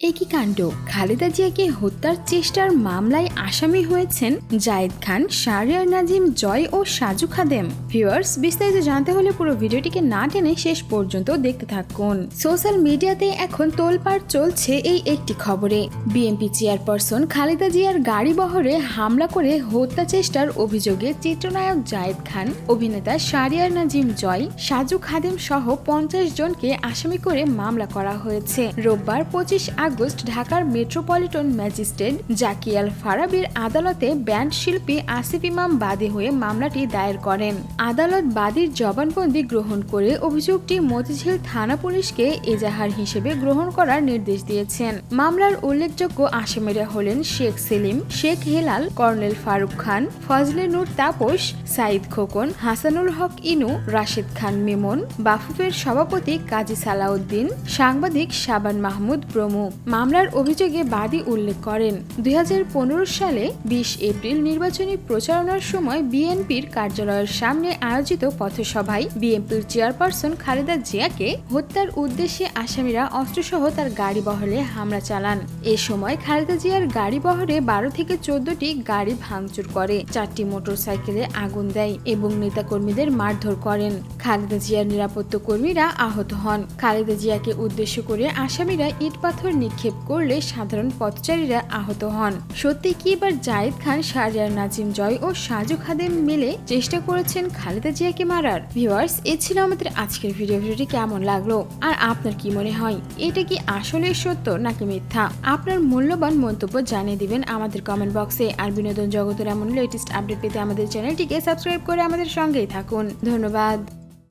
একই কাণ্ড। খালেদা জিয়াকে হত্যার চেষ্টার মামলায় আসামি হয়েছেন জায়েদ খান, শাহরিয়ার নাজিম, জয় ও সাজু খাদেম। ভিউয়ার্স, বিস্তারিত জানতে হলে পুরো ভিডিওটিকে না টেনে শেষ পর্যন্ত দেখতে থাকুন। সোশ্যাল মিডিয়াতে এখন তোলপাড় চলছে এই একটি খবরে। বিএনপি চেয়ারপারসন খালেদা জিয়ার গাড়ি বহরে হামলা করে হত্যা চেষ্টার অভিযোগে চিত্রনায়ক জায়েদ খান, অভিনেতা শাহরিয়ার নাজিম, জয়, সাজু খাদেম সহ পঞ্চাশ জনকে আসামি করে মামলা করা হয়েছে। রোববার পঁচিশ আগস্ট ঢাকার মেট্রোপলিটন ম্যাজিস্ট্রেট জাকিয়াল ফারাবির আদালতে ব্যান্ড শিল্পী আসিফ ইমাম বাদী হয়ে মামলাটি দায়ের করেন। আদালত বাদীর জবানবন্দি গ্রহণ করে অভিযোগটি মতিঝিল থানা পুলিশকে এজাহার হিসেবে গ্রহণ করার নির্দেশ দিয়েছেন। মামলার উল্লেখযোগ্য আসামিরা হলেন শেখ সেলিম, শেখ হেলাল, কর্নেল ফারুক খান ফজলে নূর তাপস সাইদ খোকন, হাসানুল হক ইনু, রাশেদ খান মেমন, বাফুফের সভাপতি কাজী সালাউদ্দিন, সাংবাদিক শাবান মাহমুদ প্রমুখ। মামলার অভিযোগে বাদী উল্লেখ করেন। দুই হাজার পনেরো সালে বিশ এপ্রিল নির্বাচনী প্রচারণার সময় বিএনপির কার্যালয়ের সামনে আয়োজিত পথসভায় বিএনপির চেয়ারপারসন খালেদা জিয়াকে হত্যার উদ্দেশ্যে আসামিরা অস্ত্রসহ তার গাড়ি বহরে হামলা চালান। এ সময় খালেদা জিয়ার গাড়ি বহরে বারো থেকে চোদ্দটি গাড়ি ভাঙচুর করে, চারটি মোটরসাইকেলে আগুন দেয় এবং নেতাকর্মীদের মারধর করেন। খালেদা জিয়ার নিরাপত্তা কর্মীরা আহত হন। খালেদা জিয়াকে উদ্দেশ্য করে আসামিরা ইট পাথর নিক্ষেপ করলে সাধারণ পথচারীরা আহত হন। সত্যি কি এবার জায়েদ খান, শাহরিয়ার নাজিম জয় ও সাজু খাদেম মিলে চেষ্টা করেছেন খালেদা জিয়াকে মারার? ভিউয়ার্স, এ ছিল আমাদের আজকের ভিডিও। ভিডিওটি কেমন লাগল? আর আপনার কি মনে হয়? এটা কি আসলে সত্য নাকি মিথ্যা? আপনার মূল্যবান মন্তব্য জানিয়ে দিবেন আমাদের কমেন্ট বক্সে আর বিনোদন জগতের এমন লেটেস্ট আপডেট পেতে আমাদের চ্যানেলটিকে সাবস্ক্রাইব করে আমাদের সঙ্গেই থাকুন। ধন্যবাদ।